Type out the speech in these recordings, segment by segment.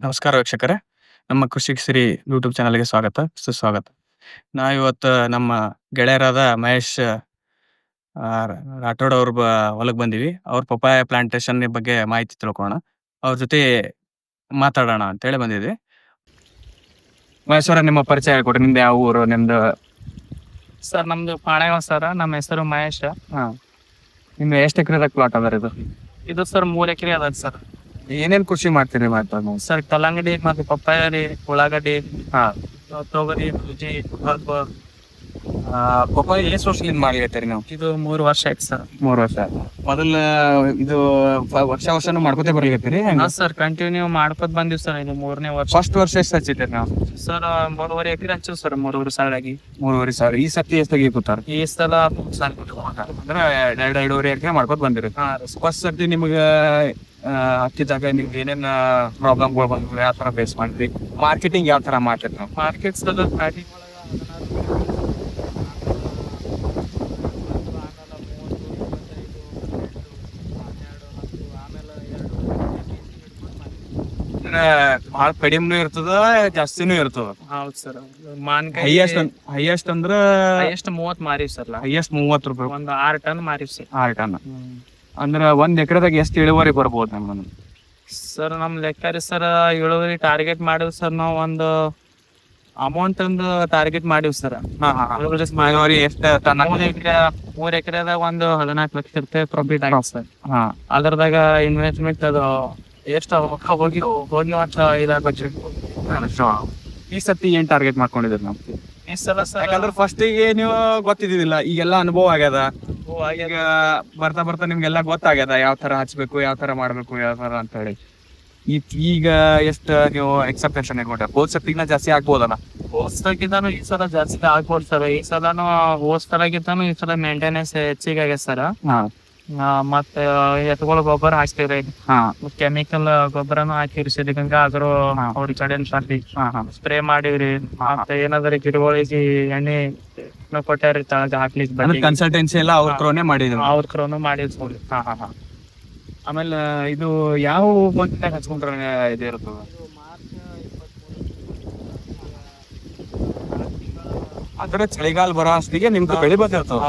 ನಮಸ್ಕಾರ ವೀಕ್ಷಕರೇ. ನಮ್ಮ ಕೃಷಿ ಸಿರಿ ಯೂಟ್ಯೂಬ್ ಚಾನಲ್ಗೆ ಸ್ವಾಗತ. ಸುಸ್ವಾಗತ. ನಾ ಇವತ್ತು ನಮ್ಮ ಗೆಳೆಯರಾದ ಮಹೇಶ್ ರಾಠೋಡ್ ಅವ್ರ ಹೊಲಕ್ಕೆ ಹೊಲಕ್ ಬಂದಿವಿ. ಅವ್ರ ಪಪ್ಪಾಯ ಪ್ಲಾಂಟೇಶನ್ ಬಗ್ಗೆ ಮಾಹಿತಿ ತಿಳ್ಕೊಣ ಅವ್ರ ಜೊತೆ ಮಾತಾಡೋಣ ಅಂತೇಳಿ ಬಂದಿದ್ವಿ. ಮಹೇಶ್ ಅವರ ನಿಮ್ಮ ಪರಿಚಯ ಹೇಳ್ಕೊಡ್ರಿ. ನಿಮ್ದು ಯಾವ ಊರು ನಿಮ್ದು? ಸರ್ ನಮ್ದು ಪಾಣೆ ಸರ್. ನಮ್ಮ ಹೆಸರು ಮಹೇಶ್. ಹಾ. ನಿಮ್ದು ಎಷ್ಟು ಎಕರೆ ಪ್ಲಾಟ್ ಅದ ಇದು? ಇದು ಸರ್ ಮೂರ್ ಎಕರೆ ಅದ ಸರ್. ಏನೇನ್ ಕೃಷಿ ಮಾಡ್ತೀರಿ ಮಾತಾಡ್ ಸರ್ ಕಲ್ಲಂಗಡಿ ಮತ್ತೆ ಪಪ್ಪಾಯ ರೀ ಉಳ್ಳಾಗಡ್ಡಿ ಹಾ. ತೊಗರಿ ರುಚಿ ಕಬ್ಬು ಪಪ್ಪಾಯ ಎಷ್ಟು ವರ್ಷದಿಂದ ಮಾಡ್ಲಿಕತ್ತೀರಿ ನಾವು? ಇದು ಮೂರು ವರ್ಷ ಆಯ್ತು ಸರ್. ಮೂರು ವರ್ಷ ಮೊದಲ ಇದು ವರ್ಷ ವರ್ಷನೂ ಮಾಡ್ಕೋತೇ ಬರ್ಲಿಕತ್ತೀರಿ ಹಾ ಸರ್ ಕಂಟಿನ್ಯೂ ಮಾಡ್ಕೊತ ಬಂದಿವಿ ಸರ್ ಇದು ಮೂರನೇ ವರ್ಷ. ಫಸ್ಟ್ ವರ್ಷ ಎಷ್ಟು ಹಚ್ಚಿದ್ದೀರಿ ನಾವು? ಸರ್ ಮೂರುವರೆ ಎಕರೆ ಹಚ್ಚು ಸರ್ ಮೂರುವರೆ ಸಾಲಾಗಿ ಮೂರುವರೆ ಸಾವಿರ. ಈ ಸತಿ ಎಷ್ಟು ತೆಗಿಕೂತಾರ ಈ ಸಲ ಸರ್ ಅಂದ್ರೆ ಎರಡು ಎರಡೂವರೆ ಎಕರೆ ಮಾಡ್ಕೊತ ಬಂದಿರಿ ಹಾ ಫಸ್ಟ್ ಸರ್ತಿ ನಿಮ್ಗೆ ಹಚ್ಚಿದಾಗ ನಿಮ್ಗೆ ಏನೇನ್ ಪ್ರಾಬ್ಲಮ್ಗಳು ಬಂದ್ರು ಯಾವ ತರ ಫೇಸ್ ಮಾಡಿದ್ರಿ ಮಾರ್ಕೆಟಿಂಗ್ ಯಾವ ತರ ಮಾಡ್ತೀರಿ ನಾವು? ಮಾರ್ಕೆಟ್ಸ್ ಸ್ಟಾರ್ಟಿಂಗ್ ಭಾಳ ಕಡಿಮೆನೂ ಇರ್ತದ ಜಾಸ್ತಿನೂ ಇರ್ತದ. ಹೌದು ಸರ್ ಮಾನ್ಕಾಯಿ ಹೈಯೆಸ್ಟ್ ಹೈಯೆಸ್ಟ್ ಅಂದ್ರ ಹೈಯೆಸ್ಟ್ ಮೂವತ್ ಮಾರಿ ಸರ್ ಹೈಯೆಸ್ಟ್ ಮೂವತ್ ರೂಪಾಯಿ. ಒಂದ್ ಆರ್ ಟನ್ ಮಾರಿ ಸರ್ ಆರ್ ಟನ್. ಅಂದ್ರ ಒಂದ್ ಎಕರೆದಾಗ ಎಷ್ಟು ಇಳುವರಿ ಬರ್ಬೋದು ನಮ್ಗೆ ಸರ್ ನಮ್ ಲೆಕ್ಕ ರೀ ಸರ್ ಇಳುವರಿ ಟಾರ್ಗೆಟ್ ಮಾಡಿವ್ ಸರ್ ನಾವು ಒಂದು ಅಮೌಂಟ್ ಒಂದು ಟಾರ್ಗೆಟ್ ಮಾಡಿವ್ ಸರ್. ಹಾ ಹಾ ಇಳುವರಿ ಎಷ್ಟು ಟನ್ ಮೂರ್ ಎಕರೆ ಮೂರ್ ಎಕರೆದಾಗ ಒಂದು ಹದಿನಾಲ್ಕು ಲಕ್ಷ ರೂಪಾಯಿ ಪ್ರಾಫಿಟ್ ಆಗಿದೆ ಸರ್. ಹಾ. ಅದ್ರದಾಗ ಇನ್ವೆಸ್ಟ್ಮೆಂಟ್ ಅದು ಎಷ್ಟು ರೊಕ್ಕ ಹೋಗಿ ಹೋಗಿ ಅಂತ ಇದಾಗ ಈ ಸತಿ ಏನ್ ಟಾರ್ಗೆಟ್ ಮಾಡ್ಕೊಂಡಿದ್ರಿ ನಾವು? ಈ ಸಲ ಸರ್ ಯಾಕಂದ್ರೆ ಫಸ್ಟಿಗೆ ನೀವು ಗೊತ್ತಿದ್ದಿಲ್ಲ ಈಗೆಲ್ಲ ಅನುಭವ ಆಗ್ಯದ. ಈಗ ಬರ್ತಾ ಬರ್ತಾ ನಿಮ್ಗೆಲ್ಲ ಗೊತ್ತಾಗ್ಯದ ಯಾವ ತರ ಹಚ್ಬೇಕು ಯಾವ ತರ ಮಾಡ್ಬೇಕು ಯಾವ ತರ ಅಂತ ಹೇಳಿ. ಈ- ಈಗ ಎಷ್ಟ ನೀವು ಎಕ್ಸೆಪ್ಟೇಷನ್ ಇಟ್ಕೊಂಡ್ರೆ ಹೋದ್ ಸತಿಗಿನ ಜಾಸ್ತಿ ಆಗ್ಬೋದಲ್ಲ? ಹೋಸ್ತಾಗಿದ್ದಾನು ಈ ಸಲ ಜಾಸ್ತಿ ಆಗ್ಬೋದು ಸರ್ ಈ ಸಲನು ಹೋದ್ ಸಲಗಿದ್ದಾನು ಈ ಸಲ ಮೇಂಟೆನೆನ್ಸ್ ಹೆಚ್ಚಿಗೆ ಆಗ್ಯದ ಸರ್ ಹಾ. ಮತ್ತೆ ಎತ್ತುಗಳ ಗೊಬ್ಬರ ಹಾಕ್ತಿವ್ರಿ ಹಾ. ಕೆಮಿಕಲ್ ಗೊಬ್ಬರನು ಹಾಕಿವ್ರಿ ಸಿದ್ಧಗಂಗ ಆದ್ರೂ ಅವ್ರ ಕಡೆ ಹಾ ಸ್ಪ್ರೇ ಮಾಡಿವ್ರಿ. ಮತ್ತೆ ಏನಾದ್ರಿ ಗಿಡಗಳಿಗೆ ಎಣ್ಣೆ ಕೊಟ್ಟಾರಿ ತಳಗ ಅಂದ್ರೆ ಬಡ್ಡಿ ಕನ್ಸಲ್ಟೆನ್ಸಿ ಎಲ್ಲ ಅವ್ರ ಕ್ರೋನೆ ಮಾಡಿದ್ರು. ಅವ್ರ ಕ್ರೋನು ಮಾಡಿದ್ವಿ ಹಾ ಹಾ ಹಾ. ಆಮೇಲೆ ಇದು ಯಾವ ಬಂದಾಗ ಹಚ್ಕೊಂಡ್ರೆ ಇದು ಇರ್ತದ ಅಂದ್ರೆ ಚಳಿಗಾಲ ಬರೋ ಅಷ್ಟಿಗೆ ನಿಮ್ದು ಬೆಳೆ ಬಂದಿರ್ತಾವ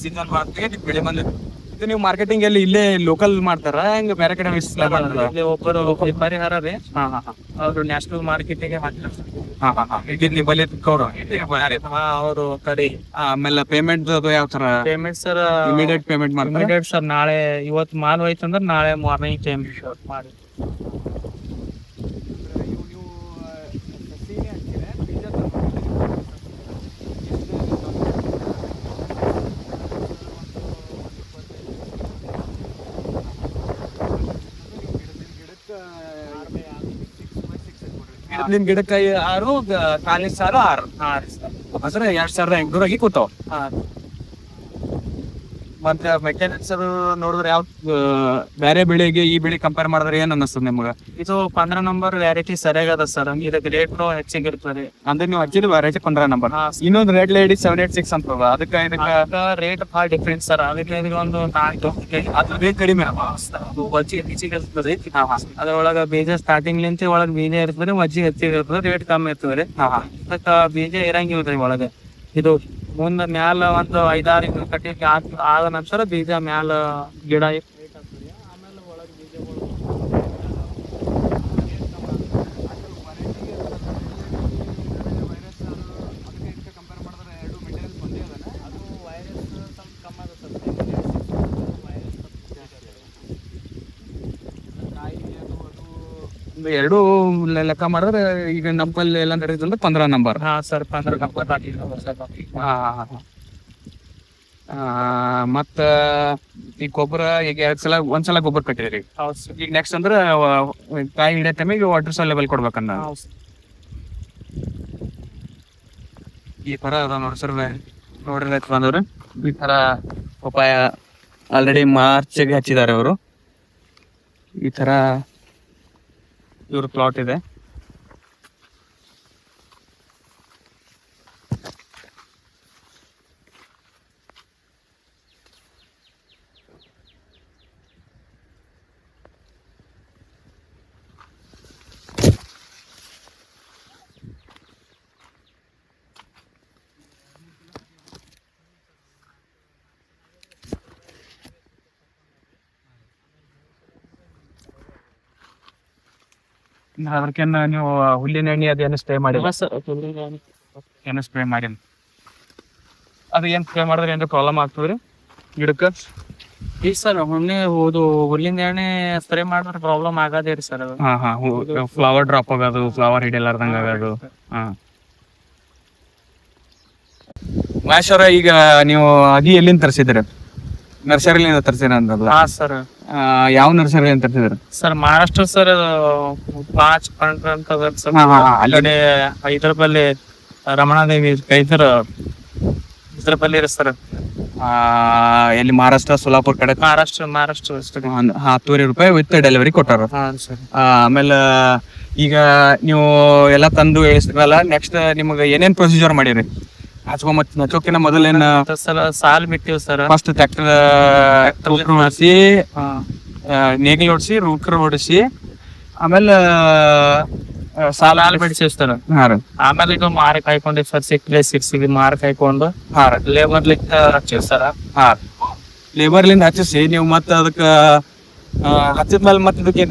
ಸೀಸನ್ ಬರೋತ್ತಿಗೆ ನಿಮ್ ಬೆಳೆ ಬಂದಿರ್ತದ. ಇದು ನೀವು ಮಾರ್ಕೆಟಿಂಗ್ ಅಲ್ಲಿ ಇಲ್ಲೇ ಲೋಕಲ್ ಮಾಡ್ತಾರ? ಹೆಂಗ ಬೇರೆ ಕಡೆ ಮಾಡ್ತಾರ ಇಲ್ಲಿ ಒಬ್ಬರು ಪರಿಹಾರ ರೀ. ಹಾ ಹಾ ಹಾ. ಅವ್ರು ನ್ಯಾಷನಲ್ ಮಾರ್ಕೆಟಿಗೆ ಹಾಕ್ತಾರೆ. ಹಾ ಹಾ ಹಾ. ಇದು ನಿಮ್ಮಲ್ಲಿ ಕೌರು ಅವರು ಕಡೆ ಆಮೇಲೆ ಪೇಮೆಂಟ್ ಅದು ಯಾವ ತರ? ಪೇಮೆಂಟ್ ಸರ್ ಇಮಿಡಿಯೇಟ್ ಪೇಮೆಂಟ್ ಮಾಡ್ತಾರೆ? ಇಮಿಡಿಯೇಟ್ ಸರ್ ನಾಳೆ ಇವತ್ತು ಮಾಲ್ ಹೋಯ್ತು ಅಂದ್ರೆ ನಾಳೆ ಮಾರ್ನಿಂಗ್ ಟೈಮ್ ಮಾಡಿ. ನಿಮ್ ಗಿಡಕ್ಕೆ ಆರು ಕಾಲೇಜ್ ಸಾರು ಆರು. ಆರು ರೀ ಸರ್. ಅಂದ್ರೆ ಎರಡ್ ಸಾವಿರದ ಎಂಟುನೂರಾಗಿ ಕೂತಾವ್. ಮತ್ತೆ ಮೆಕ್ಯಾನಿಕ್ಸ್ ಅದು ನೋಡಿದ್ರೆ ಯಾವ ಬೇರೆ ಬೆಳೆಗೆ ಈ ಬೆಳೆ ಕಂಪೇರ್ ಮಾಡಿದ್ರೆ ಏನ್ ಅನ್ನಿಸ್ತದೆ ನಿಮ್ಗೆ? ಇದು ಪಂದ್ರ ನಂಬರ್ ವೆರೈಟಿ ಸರಿಯಾಗದ ಸರ್ ಇದಕ್ಕೆ ರೇಟ್ ಹೆಚ್ಚಿಗೆ ಇರ್ತದೆ. ಅಂದ್ರೆ ನೀವು ಹಚ್ಚಿದ ವೆರೈಟಿ ಪಂದ್ರ ನಂಬರ್ ಇನ್ನೊಂದು red lady seven eight six ಅಂತ ಅದಕ್ಕೆ ಇದಕ್ಕೆ ರೇಟ್ ಭಾಳ ಡಿಫ್ರೆಂಟ್ ಸರ್ ಅದಕ್ಕೆ ಇದಕ್ಕೆ ಒಂದು ನಾಲ್ಕು ಅದು ರೇಟ್ ಕಡಿಮೆ ವಜ್ಜಿ ಹೆಚ್ಚಿಗೆ ಇರ್ತದೆ. ಅದ್ರೊಳಗ ಬೀಜ ಸ್ಟಾರ್ಟಿಂಗ್ ಲಿಂತ ಒಳಗ್ ಬೀಜ ಇರ್ತದೆ ವಜ್ಜಿ ಹೆಚ್ಚಿಗೆ ಇರ್ತದೆ ರೇಟ್ ಕಮ್ಮಿ ಇರ್ತದೆ. ಹಾ ಬೀಜ ಇರಂಗಿಲ್ಲ ರೀ ಒಳಗೆ. ಇದು ಮುಂದ ಮ್ಯಾಲ ಒಂದು ಐದಾರು ಆದ ಆದ ನಂತರ ಬೀಜ ಮ್ಯಾಲ ಗಿಡ ಎರಡು ಲೆಕ್ಕ ಮಾಡಿದ್ರೆ ಈಗ ನಮ್ಮಲ್ಲಿ ಎಲ್ಲ ನಡೆಯುತ್ತೆ ಪಂದ್ರ ನಂಬರ್ ಹಾ ಸರ್ ಪಂದ್ರ ನಂಬರ್ ಸರ್ ಮತ್ತ ಈ ಗೊಬ್ಬರ ಈಗ ಎರಡ್ ಸಲ ಒಂದ್ಸಲ ಗೊಬ್ಬರ ಕಟ್ಟಿದ್ರಿ ಹೌದು ಸರ್. ಈಗ ನೆಕ್ಸ್ಟ್ ಅಂದ್ರೆ ವ- ಕಾಯಿ ಹಿಡಿಯೋ ಟೈಮಿಗೆ ವಾಟರ್ ಲೆವೆಲ್ ಕೊಡ್ಬೇಕನ್ನ ಹೌದು ಸರ್. ಈ ತರ ಅದ ನೋಡಿ ಸರ್ ನೋಡ್ರಿ ಬಂದವ್ರು. ಈ ತರ ಪಪಾಯ ಆಲ್ರೆಡಿ ಮಾರ್ಚ್ಗೆ ಹಚ್ಚಿದ್ದಾರೆ ಅವರು. ಈ ತರ ಇವ್ರ ಪ್ಲಾಟ್ ಇದೆ. ಅದಕ್ಕೇನು ನೀವು ಹುಲ್ಲಿನ ಎಣ್ಣೆ ಅದೇನು ಸ್ಪ್ರೇ ಮಾಡಿ ಏನು ಸ್ಪ್ರೇ ಮಾಡಿ ಅದು ಏನು ಸ್ಪ್ರೇ ಮಾಡಿದ್ರೆ ಏನಾರ ಪ್ರಾಬ್ಲಮ್ ಆಗ್ತದ್ರಿ? ಗಿಡಕ್ಕೆ? ಈ ಸರ್ ಹುಣ್ಣೆ ಹೌದು ಹುಲ್ಲಿನ ಎಣ್ಣೆ ಸ್ಪ್ರೇ ಮಾಡಿದ್ರೆ ಪ್ರಾಬ್ಲಮ್ ಆಗದೇ ರೀ ಸರ್ ಅದು. ಹಾ ಹಾ ಫ್ಲವರ್ ಡ್ರಾಪ್ ಆಗೋದು ಫ್ಲವರ್ ಹಿಡಿಯಲಾರ್ದಂಗ ಆಗೋದು. ಹಾ. ಮಹೇಶ್ವರ ಈಗ ನೀವು ಅಗಿ ಎಲ್ಲಿಂದ ತರಿಸಿದ್ರಿ? ನರ್ಸರಿಲಿಂದ ತರಿಸಿರ ಅಂತಲ್ಲ ಹಾ ಸರ್ ಆ, ನರ್ಸರಿ ಅಂತ ಹೇಳ್ತಿದ್ರು ಸರ್ ಮಹಾರಾಷ್ಟ್ರ ಸರ್ ಪಾಚ್ ಪಂಡ್ರ ಅಂತ ಅದ ಸರ್. ಹಾ, ಹೈದರಾಬಲ್ಲಿ ರಮಣಾದೇವಿ ಕೈತರ ಹೈದರಾಬಲ್ಲಿ ಇರ ಸರ್. ಆ, ಎಲ್ಲಿ ಮಹಾರಾಷ್ಟ್ರ ಸೋಲಾಪುರ್ ಕಡೆ? ಮಹಾರಾಷ್ಟ್ರ ಮಹಾರಾಷ್ಟ್ರ ಒಂದ್ ಹತ್ತುವರೆ ರೂಪಾಯಿ ವಿತ್ ಡೆಲಿವರಿ ಕೊಟ್ಟಾರ. ಹಾ ಸರ್. ಆ, ಆಮೇಲೆ ಈಗ ನೀವು ಎಲ್ಲ ತಂದು ಇಳಿಸಿದ್ರಲ್ಲ ನೆಕ್ಸ್ಟ್ ನಿಮಗೆ ಏನೇನ್ ಪ್ರೊಸೀಜರ್ ಮಾಡಿರಿ? ಹಚ್ಕೊಂಬತ್ ಹಚ್ಚೋಕಿನ ಮೊದಲೇನ ಸರ್ ಸಾಲ್ ಬಿಟ್ಟಿವ್ ಸರ್. ಫಸ್ಟ್ ಟ್ರ್ಯಾಕ್ಟರ್ ಹೊಡಿಸಿ ಹಾ. ನೇಗಿಲ್ ಹೊಡಿಸಿ ರೂಟ್ರ್ ಹೊಡಿಸಿ ಆಮೇಲೆ ಸಾಲ ಹಾಲು ಬಿಡಿಸಿವ್ ಸರ್. ಆಮೇಲೆ ಇದು ಮಾರ್ಕ್ ಕಾಯ್ಕೊಂಡಿವಿ ಸರ್ ಸಿಕ್ಲೆ ಸಿಕ್ಸಿಗೆ ಮಾರ ಕಾಯ್ಕೊಂಡು ಹಾ ರೀ. ಲೇಬರ್ ಲಿಂದ ಹಚ್ಚಿವ್ ಸರ್. ಹಾ ಲೇಬರ್ಲಿಂದ ಹಚ್ಚಿಸಿ ನೀವು ಮತ್ತೆ ಅದಕ್ಕೆ ಹಚ್ಚಿದ್ಮೇಲೆ ಮತ್ತೆ ಇದಕ್ಕೆ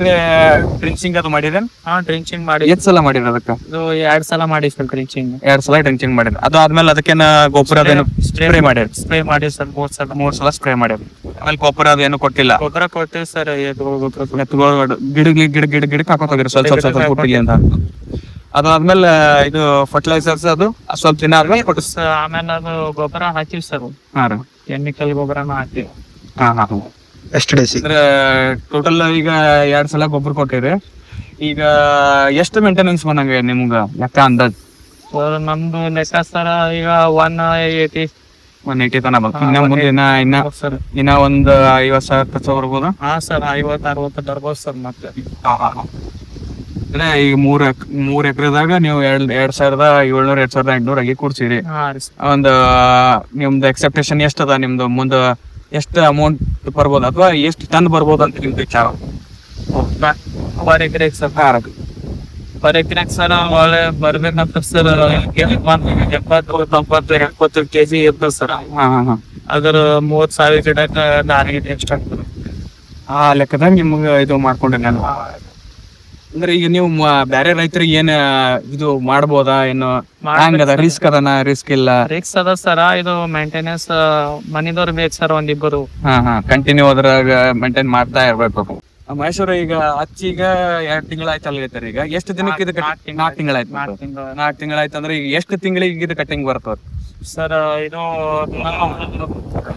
ಡ್ರಿಂಚಿಂಗ್ ಅದು ಮಾಡಿರೇನ್? ಹಾ ಡ್ರಿಂಚಿಂಗ್ ಮಾಡಿ ಎಷ್ಟ್ ಸಲ ಮಾಡಿರ ಅದಕ್ಕ? ಇದು ಎರಡ್ ಸಲ ಮಾಡಿ ಸರ್ ಡ್ರಿಂಚಿಂಗ್ ಎರಡ್ ಸಲ ಡ್ರಿಂಚಿಂಗ್ ಮಾಡಿರಿ ಅದು ಆದ್ಮೇಲೆ ಅದಕ್ಕೇನ ಗೊಬ್ಬರ ಅದೇನು ಸ್ಪ್ರೇ ಮಾಡಿರಿ? ಸ್ಪ್ರೇ ಮಾಡಿ ಸರ್ ಮೂರ್ ಸಲ. ಮೂರ್ ಸಲ ಸ್ಪ್ರೇ ಮಾಡಿರಿ. ಆಮೇಲೆ ಗೊಬ್ಬರ ಅದೇನು ಕೊಟ್ಟಿಲ್ಲ. ಗೊಬ್ಬರ ಕೊಟ್ಟಿವಿ ಸರ್ ಇದು ಗೊಬ್ಬರ ಎತ್ಕೊಳ್- ಗಿಡ ಗಿಡ ಗಿಡ ಗಿಡಕ್ಕೆ ಹಾಕೋತ ಹೋಗಿರಿ ಸ್ವಲ್ಪ ಸ್ವಲ್ಪ ಸ್ವಲ್ಪ ಹುಟ್ಟಿಗೆ ಅಂತ. ಅದಾದ್ಮೇಲೆ ಇದು ಫರ್ಟಿಲೈಸರ್ಸ್ ಅದು ಸ್ವಲ್ಪ ದಿನ ಆದ್ಮೇಲೆ ಕೊಟ್ಟು ಆಮೇಲೆ ಅದು ಗೊಬ್ಬರ ಹಾಕಿವಿ ಸರ್. ಹಾ ಕೆಮಿಕಲ್ ಗೊಬ್ಬರನ ಹಾಕಿವಿ. ಹಾ ಹಾ. ಎಷ್ಟು ಡೇಸ್ ಅಂದ್ರೆ ಟೋಟಲ್ ಈಗ ಎರಡ್ ಸಲ ಗೊಬ್ಬರ ಕೊಟ್ಟಿರಿ ಈಗ ಎಷ್ಟು ಮೇಂಟೆನೆನ್ಸ್ ಬಂದಂಗ ನಿಮ್ಗ ಲೆಕ್ಕ ಅಂದಾಜ್? ಸರ್ ನಮ್ದು ಲೆಕ್ಕ ಸರ್ ಈಗ ಒನ್ ಏಯ್ಟಿ ಒನ್ ಏಯ್ಟಿ ತನ ಬಂತು ಇನ್ನ ಮುಂದೆ ಇನ್ನ ಇನ್ನ ಸರ್. ಇನ್ನ ಒಂದ್ ಐವತ್ ಸಾವಿರ ಖರ್ಚು ಬರ್ಬೋದು? ಹಾ ಸರ್ ಐವತ್ ಅರವತ್ತು ಬರ್ಬೋದು ಸರ್ ಮತ್ತೆ. ಅಂದ್ರೆ ಈಗ ಮೂರ್ ಎಕ್ ಮೂರ್ ಎಕರೆದಾಗ ನೀವು ಎರಡ್ ಎರಡ್ ಸಾವಿರದ ಏಳ್ನೂರ ಎರಡ್ ಸಾವಿರದ ಎಂಟ್ನೂರ ಆಗಿ ಕೊಡ್ಸಿರಿ. ಒಂದ್ ರೀ ಸರ್. ಒಂದು ನಿಮ್ದು ಎಕ್ಸೆಪ್ಟೇಷನ್ ಎಷ್ಟದ ಅದ? ನಿಮ್ದು ಮುಂದ ಎಷ್ಟು ಅಮೌಂಟ್ ಬರ್ಬೋದು ಅಥವಾ ಎಷ್ಟು ಟನ್ ಬರ್ಬೋದು ಅಂತ ನಿಮ್ದು ವಿಚಾರ. ಪರ್ ಎಕರೆಗೆ ಸರ್ ಪರ್ ಎಕರೆಗೆ ಸರ್ ಒಳ್ಳೆ ಬರ್ಬೇಕಂತ ಸರ್ ಎಪ್ಪತ್ತು ತೊಂಬತ್ತು ಎಪ್ಪತ್ತು ಕೆಜಿ ಇರ್ತದೆ ಸರ್. ಹಾ ಹಾ ಹಾ. ಅದ್ರ ಮೂವತ್ ಸಾವಿರ ಗಿಡಕ್ಕೆ ನಾರಿಗೆ ಎಷ್ಟು ಎಕ್ಸ್ಟ್ರಾ ಆಗ್ತದೆ ಆ ಲೆಕ್ಕದಾಗ ನಿಮ್ಗೆ ಇದು ಮಾಡ್ಕೊಂಡೆ ನಾನು. ಅಂದ್ರೆ ಈಗ ನೀವು ಬೇರೆ ರೈತರಿಗೆ ಏನ್ ಇದು ಮಾಡ್ಬೋದಾ? ಏನು ಹಂಗದ ರಿಸ್ಕ್ ಅದನ? ರಿಸ್ಕ್ ಇಲ್ಲ? ರಿಸ್ಕ್ ಅದ ಸರ. ಇದು ಮೇಂಟೆನೆನ್ಸ್ ಮನಿದವ್ರು ಬೇಕು ಸರ್ ಒಂದಿಬ್ಬರು ಹಾ ಹಾ. ಕಂಟಿನ್ಯೂ ಅದ್ರಾಗ ಮೇಂಟೈನ್ ಮಾಡ್ತಾ ಇರ್ಬೇಕು. ಮಹೇಶ್ವರ ಈಗ ಹಚ್ಚಿ ಈಗ ಎರಡ್ ತಿಂಗಳಾಯ್ತು ಅಲ್ಲಿರ್ತಾರೆ ಈಗ? ಎಷ್ಟು ದಿನಕ್ಕೆ ಇದು ನಾಲ್ಕ್ ತಿಂಗ್ಳು ತಿಂಗಳಾಯ್ತು. ನಾಲ್ಕು ತಿಂಗಳು ನಾಲ್ಕು ತಿಂಗಳಾಯ್ತು ಅಂದ್ರೆ ಈಗ ಎಷ್ಟು ತಿಂಗಳಿಗೆ ಇದು ಕಟಿಂಗ್ ಬರ್ತದ? ಸರ್ ಇದು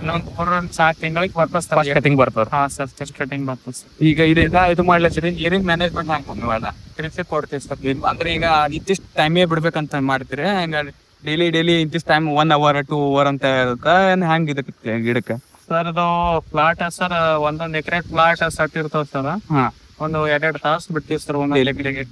ನಾಲ್ಕು ತಿಂಗಳಿಗೆ ಬರ್ತದೆ ಸರ್. ಕಟಿಂಗ್ ಬರ್ತದ. ಹಾ ಸರ್ ಜಸ್ಟ್ ಕಟಿಂಗ್ ಬರ್ತದೆ ಸರ್. ಈಗ ಇದೆಲ್ಲ ಇದು ಮಾಡ್ಲತ್ತೀರಿ ನೀರಿನ ಮ್ಯಾನೇಜ್ಮೆಂಟ್ ಹಾಕ್ಬೋದು ನೀವೆಲ್ಲ ಕೃಷಿ ಕೊಡ್ತೀವಿ ಸರ್. ಅಂದ್ರೆ ಈಗ ಇಂತಿಷ್ಟು ಟೈಮೇ ಬಿಡ್ಬೇಕಂತ ಮಾಡ್ತೀರಿ? ಹಂಗ ಡೈಲಿ ಡೈಲಿ ಇಂತಿಷ್ಟು time one hour two hour ಅಂತ ಇರುತ್ತೆ? ಏನ್ ಹೆಂಗ್ ಇದಕ್ಕೆ ಗಿಡಕ್ಕೆ? ಸರ್ ಇದು ಪ್ಲಾಟ್ ಸರ್ ಒಂದೊಂದ್ ಎಕರೆ ಪ್ಲಾಟ್ ಸಟ್ ಇರ್ತಾವ ಸರ್. ಹಾ. ಒಂದು ಎರಡೆರಡು ತಾಸು ಬಿಡ್ತೀವಿ ಸರ್ ಒಂದು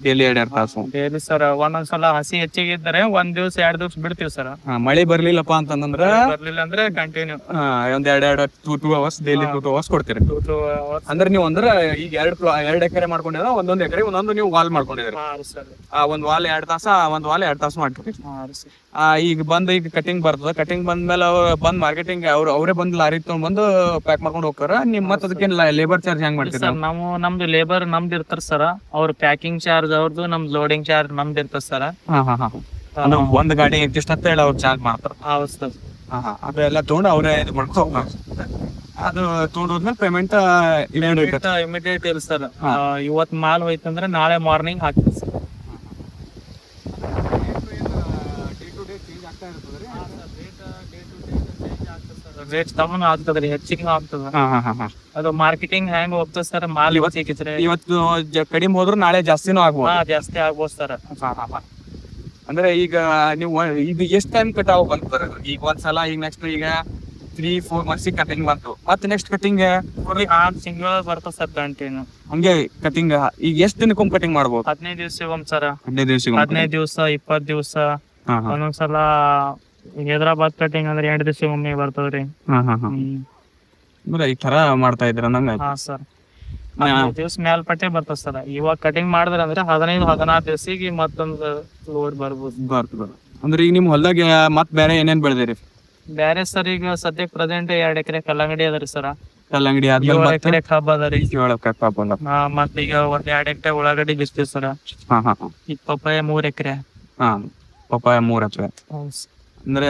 ಡೈಲಿ ಎರಡ್ ಎರಡ್ ತಾಸು. ಡೈಲಿ ಸರ್ ಒಂದೊಂದ್ಸಲ ಹಸಿ ಹೆಚ್ಚಿಗೆ ಇದ್ದರೆ ಒಂದ್ ದಿವ್ಸ ಎರಡ್ ದಿವ್ಸ ಬಿಡ್ತೀವಿ ಸರ್. ಮಳೆ ಬರ್ಲಿಲ್ಲಪ್ಪ ಅಂತಂದ್ರ? ಬರ್ಲಿಲ್ಲ ಅಂದ್ರೆ ಕಂಟಿನ್ಯೂ ಆ, ಒಂದ್ ಎರಡ್ ಎರಡ್ two two hours daily two two hours ಕೊಡ್ತೀರಿ. ಟೂ ಟೂ ಅವರ್ಸ್ ಅಂದ್ರೆ ನೀವು ಅಂದ್ರೆ ಈಗ ಎರಡ್ ಎರಡ್ ಎಕರೆ ಮಾಡ್ಕೊಂಡಿರ ಒಂದೊಂದ್ ಎಕರೆ ಒಂದೊಂದು ನೀವು ವಾಲ್ ಮಾಡ್ಕೊಂಡಿದ್ರಿ ಸರ್. ಆ ಒಂದ್ ವಾಲ್ ಎರಡ್ ತಾಸ ಒಂದ್ ವಾಲ್ ಎರಡ್ ತಾಸು ಮಾಡ್ತೀರಿ. ಆ ಈಗ ಬಂದ್ ಈಗ ಕಟಿಂಗ್ ಬರ್ತದ ಕಟಿಂಗ್ ಬಂದ್ಮೇಲೆ ಅವ್ರ ಬಂದ್ ಮಾರ್ಕೆಟಿಂಗ್ ಅವ್ರ ಅವರೇ ಬಂದ್ ಲಾರಿ ತಗೊಂಡ್ ಬಂದು ಪ್ಯಾಕ್ ಮಾಡ್ಕೊಂಡು ಹೋಗ್ತಾರ. ನಿಮ್ ಮತ್ತ ಅದಕ್ಕೆ ಲೇಬರ್ ಚಾರ್ಜ್ ಹೆಂಗ್ ಮಾಡ್ತೀರಿ ನಾವು ನಮ್ದು ಲೇಬರ್ ನಮ್ದು ಇರ್ತಾರ ಸರ್ ಅವ್ರ ಪ್ಯಾಕಿಂಗ್ ಚಾರ್ಜ್ ಅವ್ರದ್ದು ನಮ್ದು ಲೋಡಿಂಗ್ ಚಾರ್ಜ್ ನಮ್ದು ಇರ್ತದ ಸರ್ ಹಾ ಹಾ ಹಾ. ಅಂದ್ರೆ ಒಂದ್ ಗಾಡಿ ಇಂತಿಷ್ಟು ಅಂತ ಹೇಳಿ ಅವ್ರು ಚಾರ್ಜ್ ಮಾಡ್ತಾರ ಹೌದು ಸರ್ ಹಾ ಹಾ. ಅದೆಲ್ಲ ತಗೊಂಡು ಅವರೇ ಇದು ಮಾಡ್ಕೊಂಡು ಹೋಗ್ತಾರೆ ಅದು ತಗೊಂಡು ಹೋದ್ಮೇಲೆ ಪೇಮೆಂಟ್ ಇಮಿಡಿಯೇಟ್ ಇಮಿಡಿಯೇಟ್ ಇಲ್ಲ ಸರ್. ಇವತ್ ಮಾಲ್ ಹೋಯ್ತಂದ್ರೆ ನಾಳೆ ಮಾರ್ನಿಂಗ್ ಹಾಕ್ತೀವಿ ಸರ್ ರೇಟ್ ತಗೊಂಡು ಆಗ್ತದ್ರಿ ಹೆಚ್ಚಿಗೆ ಆಗ್ತದ. ಹಾ ಹಾ ಹಾ ಹಾ. ಅದು ಮಾರ್ಕೆಟಿಂಗ್ ಹೆಂಗ್ ಹೋಗ್ತದ ಸರ್ ಮಾಲ್ ಇವತ್ತು- ಸಿಕ್ಕಿದ್ರೆ ಇವತ್ತು ಜ- ಕಡಿಮೆ ಹೋದ್ರು ನಾಳೆ ಜಾಸ್ತಿನೂ ಆಗ್ಬೋದು. ಹಾ ಜಾಸ್ತಿ ಆಗ್ಬೋದು ಸರ್ ಹಾ, ಹಾ, ಹಾ. ಅಂದ್ರೆ ಈಗ ನೀವು ಒ- ಈಗ ಎಷ್ಟ್ ಟೈಮ್ ಕಟಾವ್ ಬಂತು ಈಗ ಒಂದ್ಸಲ ಈಗ ನೆಕ್ಸ್ಟ್ ಈಗ ತ್ರೀ ಫೋರ್ ಮಂತ್ಸ್ ಕಟಿಂಗ್ ಬಂತು. ಮತ್ತೆ ನೆಕ್ಸ್ಟ್ ಕಟಿಂಗ್ ಆರ್ ತಿಂಗಳ ಬರ್ತದ ಸರ್ ಕಂಟಿನ್ಯೂ ಹಂಗೆ ಕಟಿಂಗ್ ಈಗ ಎಷ್ಟ್ ದಿನಕ್ಕೊಮ್ಮೆ ಕಟಿಂಗ್ ಮಾಡ್ಬೋದು? ಹದಿನೈದು ದಿವ್ಸ ಒಂದ್ ಸರ ಹದಿನೈದು ದಿವಸ ಹದಿನೈದು ದಿವ್ಸ. ಇಪ್ಪತ್ ದಿವಸ ಒಂದೊಂದ್ಸಲ ಹೈದ್ರಾಬಾದ್ ಕಟಿಂಗ್ ಅಂದ್ರೆ ಎರಡ್ ದಿವಸ ಒಮ್ಮೆ ಬರ್ತದ್ರಿ. ಹಾ ಹಾ ಹಾ. ಅಂದ್ರೆ ಈ ತರ ಮಾಡ್ತಾ ಇದ್ರ ನಂಗ? ಹಾ ಸರ್ ದಿವಸ ಮೇಲ್ಪಟ್ಟೆ ಬರ್ತದ ಸರ್ ಇವಾಗ ಕಟಿಂಗ್ ಮಾಡಿದ್ರೆ ಅಂದ್ರೆ ಹದಿನೈದು ಹದಿನಾರು ದಿವಸಿಗೆ ಮತ್ತೊಂದು ಲೋಡ್ ಬರ್ಬೋದು. ಬರ್ತದ ಅಂದ್ರೆ ಈಗ ನಿಮ್ ಹೊಲ್ದಾಗ ಮತ್ ಬೇರೆ ಏನೇನ್ ಬೆಳೆದಿರಿ? ಬ್ಯಾರೆ ಸರ್ ಈಗ ಸದ್ಯಕ್ಕೆ ಪ್ರೆಸೆಂಟ್ ಎರಡ್ ಎಕರೆ ಕಲ್ಲಂಗಡಿ ಅದರಿ ಸರ್ ಕಲ್ಲಂಗಡಿ ಆದ್ಮೇಲೆ ಏಳು ಮತ್ತೆ? ಎಕರೆ ಕಬ್ಬ ಅದರಿ ಏಳು ಕಬ್ಬು ಆ, ಮತ್ತ್ ಈಗ ಒಂದ್ ಎರಡ್ ಎಕರೆ ಉಳ್ಳಾಗಡ್ಡಿ ಬಿಸ್ತೀವಿ ಸರ್ ಹಾ ಹಾ ಹಾ. ಈಗ ಪಪ್ಪಾಯ ಮೂರ್ ಎಕರೆ. ಹಾ ಪಪ್ಪಾಯ ಮೂರ್ ಎಕರೆ. ಅಂದ್ರೆ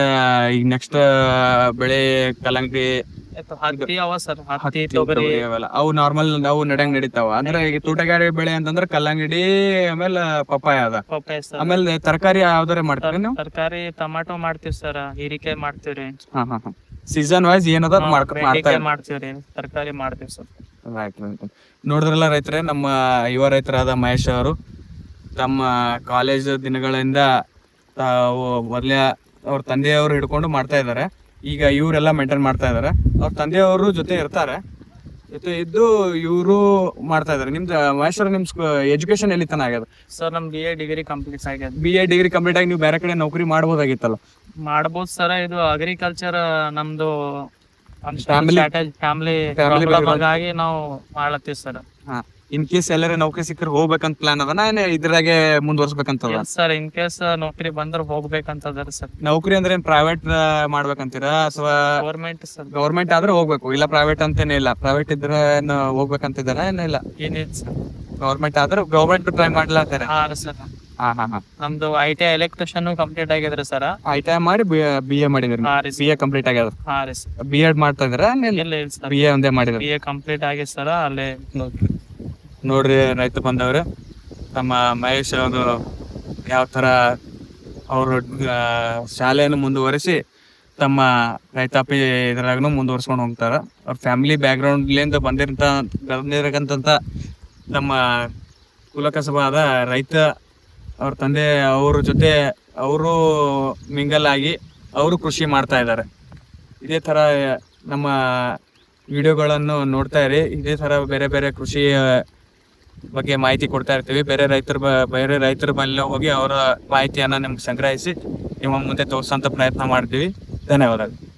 ಈಗ ನೆಕ್ಸ್ಟ್ ಬೆಳೆ ಕಲ್ಲಂಗಡಿ ಹತ್ತಿ ಅವ ಸರ್ ಹತ್ತಿ ತೊಗರಿ. ಅವೆಲ್ಲ. ಅವು ನಾರ್ಮಲ್ ಅವು ನಡಂಗ್ ನಡೀತಾವ. ಅಂದ್ರೆ ಈಗ ತೋಟಗಾರಿ ಬೆಳೆ ಅಂತಂದ್ರೆ ಕಲ್ಲಂಗಡಿ ಆಮೇಲೆ ಪಪ್ಪಾಯ ಅದ. ಆಮೇಲೆ ತರಕಾರಿ ಯಾವ್ದಾರ ಮಾಡ್ತಾರೆ ನೀವು? ತರಕಾರಿ ಟೊಮ್ಯಾಟೊ ಮಾಡ್ತೀವಿ ಸರ್ ಹೀರಿಕಾಯಿ ಮಾಡ್ತೀವ್ರಿ ಹಾ ಹಾ ಹಾ. ಸೀಸನ್ ವೈಸ್ ಏನದ ಮಾಡ್ತೀವ್ರಿ ತರಕಾರಿ ಮಾಡ್ತೀವಿ ಸರ್. ನೋಡಿದ್ರಲ್ಲ ರೈತರೇ ನಮ್ಮ ಯುವ ರೈತರಾದ ಮಹೇಶ್ ಅವರು ತಮ್ಮ ಕಾಲೇಜ್ ದಿನಗಳಿಂದ ತಾವು ಮೊದಲೇ ಅವ್ರ ತಂದೆಯವರು ಹಿಡ್ಕೊಂಡು ಮಾಡ್ತಾ ಇದ್ದಾರೆ. ಈಗ ಇವರೆಲ್ಲ ಮೇಂಟೈನ್ ಮಾಡ್ತಾ ಇದ್ದಾರೆ. ಅವ್ರ ತಂದೆಯವರು ಜೊತೆ ಇರ್ತಾರೆ. ಜೊತೆ ಇದ್ದು ಇವರು ಮಾಡ್ತಾ ಇದ್ದಾರೆ. ನಿಮ್ದು ಮಹೇಶ್ವರ ನಿಮ್ ಎಜುಕೇಶನ್ ಎಲ್ಲಿ ತನ ಆಗ್ಯದ? ಸರ್ ನಮ್ ಬಿ ಎ ಡಿಗ್ರಿ ಕಂಪ್ಲೀಟ್ ಆಗ್ಯದ. ಬಿ ಎ ಡಿಗ್ರಿ ಕಂಪ್ಲೀಟ್ ಆಗಿ ನೀವು ಬೇರೆ ಕಡೆ ನೌಕರಿ ಮಾಡ್ಬೋದಾಗಿತ್ತಲ್ಲ? ಮಾಡ್ಬೋದು ಸರ್ ಇದು ಅಗ್ರಿಕಲ್ಚರ್ ನಮ್ದು ಫ್ಯಾಮಿಲಿ ಫ್ಯಾಮಿಲಿ ಹಾಗಾಗಿ ನಾವು ಮಾಡ್ಲತ್ತೀವಿ ಸರ್ ಇನ್ ಕೇಸ್ ಎಲ್ಲಾರ ನೌಕರಿ ಸಿಕ್ಕರೆ ಹೋಗ್ಬೇಕಂತ ಪ್ಲಾನ್ ಅದ ಏನ್ ಇದ್ರಾಗೆ ಮುಂದುವರ್ಸ್ಬೇಕಂತದ ಸರ್ ಇನ್ ಕೇಸ್ ನೌಕರಿ ಬಂದ್ರೆ ಹೋಗ್ಬೇಕಂತ ಅದಾರ ಸರ್ ನೌಕರಿ ಅಂದ್ರೆ ಏನ್ ಪ್ರೈವೇಟ್ ಮಾಡ್ಬೇಕಂತೀರಾ? ಅಥವಾ ಗೌರ್ಮೆಂಟ್ ಸರ್ ಗೌರ್ಮೆಂಟ್ ಆದ್ರೆ ಹೋಗ್ಬೇಕು ಇಲ್ಲ ಪ್ರೈವೇಟ್ ಅಂತೇನೇ ಇಲ್ಲ. ಪ್ರೈವೇಟ್ ಇದ್ರೆ ಏನ್ ಹೋಗ್ಬೇಕಂತಿದಾರ ಏನಿಲ್ಲ ಏನಿಲ್ಲ ಸರ್ ಗೌರ್ಮೆಂಟ್ ಆದ್ರೆ ಗೌರ್ಮೆಂಟ್ ಟ್ರೈ ಮಾಡ್ಲಾತಾರೆ ಹಾ ಸರ್ ಹಾ ಹಾ ಹಾ. ನಮ್ದು ಐ ಟಿ ಎಲೆಕ್ಟ್ರಿಷಿಯನ್ ಕಂಪ್ಲೀಟ್ ಆಗಿದ್ರಿ ಸರ್ ಐ ಟಿ ಐ ಮಾಡಿ ಬಿ ಎ ಮಾಡಿದ್ರಿ. ಹಾ ರೀ ಬಿ ಎ ಕಂಪ್ಲೀಟ್ ಆಗ್ಯದ. ಹಾ ರೀ ಸರ್ ಬಿ ಎಡ್ ಮಾಡ್ತಾ ಇದ್ರ ಇಲ್ಲ. ಇಲ್ಲ ಸರ್ ಬಿ ಎ ಒಂದೇ ಮಾಡಿದ್ರಿ ಬಿ ಎ ಕಂಪ್ಲೀಟ್ ಆಗಿದೆ ಸರ್ ಅಲ್ಲೇ. ನೋಡ್ರಿ ರೈತ ಬಂದವ್ರು. ತಮ್ಮ ಮಹೇಶ್ ಅವರು ಯಾವ ತರ ಅವರು ಶಾಲೆಯನ್ನು ಮುಂದುವರಿಸಿ ತಮ್ಮ ರೈತಾಪಿ ಇದ್ರಾಗನು ಮುಂದುವರ್ಸ್ಕೊಂಡು ಹೋಗ್ತಾರ. ಅವ್ರ ಫ್ಯಾಮಿಲಿ ಬ್ಯಾಕ್ಗ್ರೌಂಡ್ಲಿಂದ ಬಂದಿರಂತ ಬಂದಿರಕಂತ ನಮ್ಮ ಕುಲಕಸಬಾದ ರೈತ ಅವ್ರ ತಂದೆ ಅವ್ರ ಜೊತೆ ಅವರು ಮಿಂಗಲ್ ಆಗಿ ಅವರು ಕೃಷಿ ಮಾಡ್ತಾ ಇದ್ದಾರೆ. ಇದೇ ತರ ನಮ್ಮ ವಿಡಿಯೋಗಳನ್ನು ನೋಡ್ತಾ ಇರಿ. ಇದೇ ಥರ ಬೇರೆ ಬೇರೆ ಕೃಷಿ ಬಗ್ಗೆ ಮಾಹಿತಿ ಕೊಡ್ತಾ ಇರ್ತೀವಿ. ಬೇರೆ ರೈತರ ಬೇರೆ ರೈತರ ಬಳಿ ಹೋಗಿ ಅವರ ಮಾಹಿತಿಯನ್ನ ನಿಮ್ಗೆ ಸಂಗ್ರಹಿಸಿ ನಿಮ್ಮ ಮುಂದೆ ತೋರಿಸೋಂಥ ಪ್ರಯತ್ನ ಮಾಡ್ತೀವಿ. ಧನ್ಯವಾದಗಳು.